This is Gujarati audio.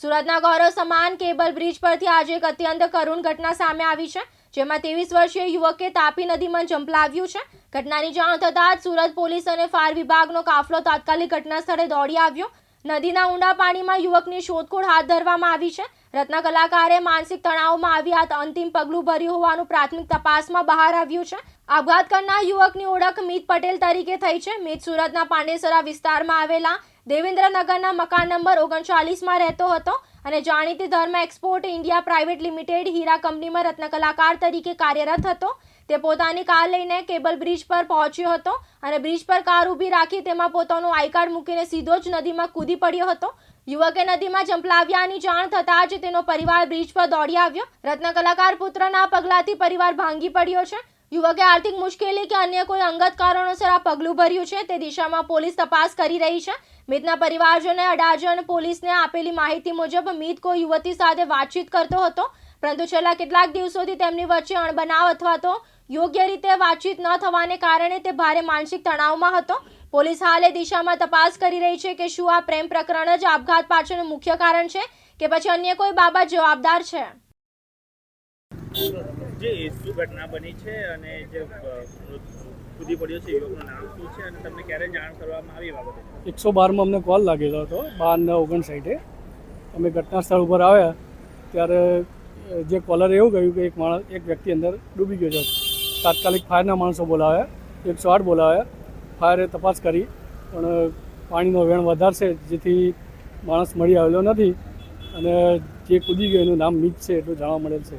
સુરતના ગૌરવ સમાન કેબલ બ્રિજ પરથી આજે એક અત્યંત કરુણ ઘટના સામે આવી છે, જેમાં ત્રેવીસ વર્ષીય યુવકે તાપી નદીમાં ઝંપલાવ્યું છે. ઘટનાની જાણ થતાં જ સુરત પોલીસ અને ફાયર વિભાગનો કાફલો તાત્કાલિક ઘટના સ્થળે દોડી આવ્યો. નદીના ઊંડા પાણીમાં યુવકની શોધખોળ હાથ ધરવામાં આવી છે. રત્ન કલાકારે માનસિક તણાવમાં આવી આ અંતિમ પગલું ભર્યું હોવાનું પ્રાથમિક તપાસમાં બહાર આવ્યું છે. આપઘાત કરનાર યુવકની ઓળખ મિત પટેલ તરીકે થઈ છે. મીત સુરતના પાંડેસરા વિસ્તારમાં આવેલા દેવેન્દ્રનગરના મકાન નંબર ઓગણચાલીસમાં રહેતો હતો અને જાણીતી Dharm export India private limited હીરા કંપનીમાં રત્ન કલાકાર તરીકે કાર્યરત હતો. તે પોતાની કાર લઈને કેબલ બ્રિજ પર પહોંચ્યો હતો અને બ્રિજ પર કાર ઊભી રાખી તેમાં પોતાનું આઈ કાર્ડ મૂકીને સીધો જ નદીમાં કૂદી પડ્યો હતો. યુવકે નદીમાં જંપલાવ્યાની જાણ થતાં જ તેનો પરિવાર બ્રિજ પર દોડી આવ્યો. રત્ન કલાકાર પુત્રના પગલાથી પરિવાર ભાંગી પડ્યો છે. યુવકે આર્થિક મુશ્કેલી કે અન્ય કોઈ અંગત કારણોસર આ પગલું ભર્યું છે તે દિશામાં પોલીસ તપાસ કરી રહી છે. મિતના પરિવારજોને અડાજણ પોલીસને આપેલી માહિતી મુજબ મિત કોઈ યુવતી સાથે વાતચીત કરતો હતો, પરંતુ છેલ્લા કેટલાક દિવસોથી તેમની વચ્ચે અણબનાવ અથવા તો યોગ્ય રીતે વાતચીત ન થવાને કારણે તે ભારે માનસિક તણાવમાં હતો. પોલીસ હાલ દિશામાં તપાસ કરી રહી છે કે શું આ પ્રેમ પ્રકરણ જ આપઘાત પાછળનું મુખ્ય કારણ છે કે પછી અન્ય કોઈ બાબત જવાબદાર છે. જે શું ઘટના બની છે અને જે કૂદી પડ્યો છે યુવકનું નામ શું છે અને તમને ક્યારે જાણ કરવામાં આવી બાબતે? એકસો બારમાં અમને કોલ લાગેલો હતો, બાર ને ઓગણસાઠે. અમે ઘટના સ્થળ ઉપર આવ્યા, ત્યારે જે કોલરે એવું કહ્યું કે એક માણસ, એક વ્યક્તિ અંદર ડૂબી ગયો છે. તાત્કાલિક ફાયરના માણસો બોલાવ્યા, એકસો આઠ બોલાવ્યા. ફાયરે તપાસ કરી, પણ પાણીનો વેણ વધારશે, જેથી માણસ મળી આવેલો નથી. અને જે કૂદી ગયો એનું નામ મીત છે, એટલું જાણવા મળેલ છે.